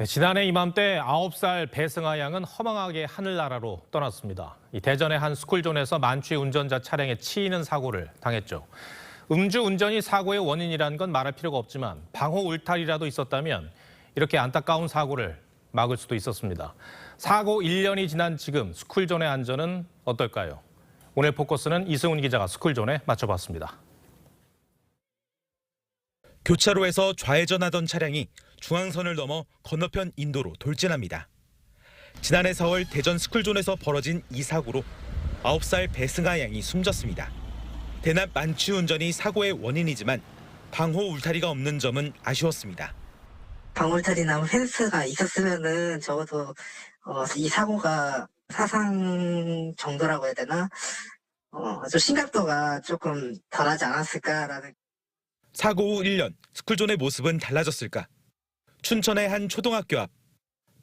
네, 지난해 이맘때 9살 배승아 양은 허망하게 하늘나라로 떠났습니다. 이 대전의 한 스쿨존에서 만취 운전자 차량에 치이는 사고를 당했죠. 음주 운전이 사고의 원인이라는 건 말할 필요가 없지만 방호 울타리라도 있었다면 이렇게 안타까운 사고를 막을 수도 있었습니다. 사고 1년이 지난 지금 스쿨존의 안전은 어떨까요? 오늘 포커스는 이승훈 기자가 스쿨존에 맞춰봤습니다. 교차로에서 좌회전하던 차량이 중앙선을 넘어 건너편 인도로 돌진합니다. 지난해 4월 대전 스쿨존에서 벌어진 이 사고로 9살 배승아 양이 숨졌습니다. 대낮 만취 운전이 사고의 원인이지만 방호 울타리가 없는 점은 아쉬웠습니다. 방울타리나 펜스가 있었으면은 적어도 어, 이 사고가 사상 정도라고 해야 되나? 어, 좀 심각도가 조금 덜하지 않았을까라는 사고 후 1년 스쿨존의 모습은 달라졌을까? 춘천의 한 초등학교 앞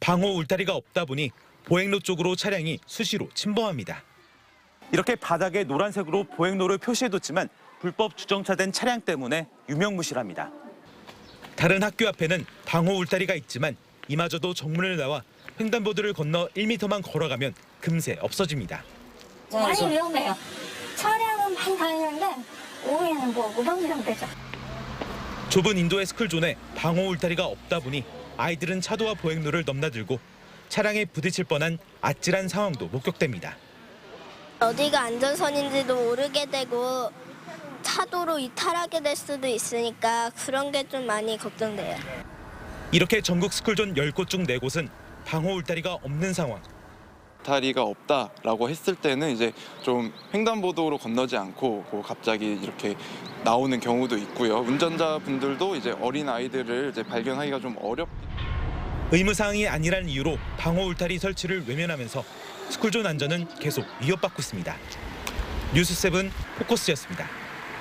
방호 울타리가 없다 보니 보행로 쪽으로 차량이 수시로 침범합니다. 이렇게 바닥에 노란색으로 보행로를 표시해뒀지만 불법 주정차된 차량 때문에 유명무실합니다. 다른 학교 앞에는 방호 울타리가 있지만 이마저도 정문을 나와 횡단보도를 건너 1m만 걸어가면 금세 없어집니다. 많이 위험해요. 차량은 많이 다니는데 오후에는 뭐 무방비상 되죠. 좁은 인도의 스쿨존에 방호 울타리가 없다 보니 아이들은 차도와 보행로를 넘나들고 차량에 부딪힐 뻔한 아찔한 상황도 목격됩니다. 어디가 안전선인지도 모르게 되고 차도로 이탈하게 될 수도 있으니까 그런 게 좀 많이 걱정돼요. 이렇게 전국 스쿨존 10곳 중 4곳은 방호 울타리가 없는 상황. 울타리가 없다라고 했을 때는 이제 좀 횡단보도로 건너지 않고 뭐 갑자기 이렇게 나오는 경우도 있고요. 운전자분들도 이제 어린 아이들을 이제 발견하기가 좀 어렵. 의무사항이 아니란 이유로 방호 울타리 설치를 외면하면서 스쿨존 안전은 계속 위협받고 있습니다. 뉴스7 포커스였습니다.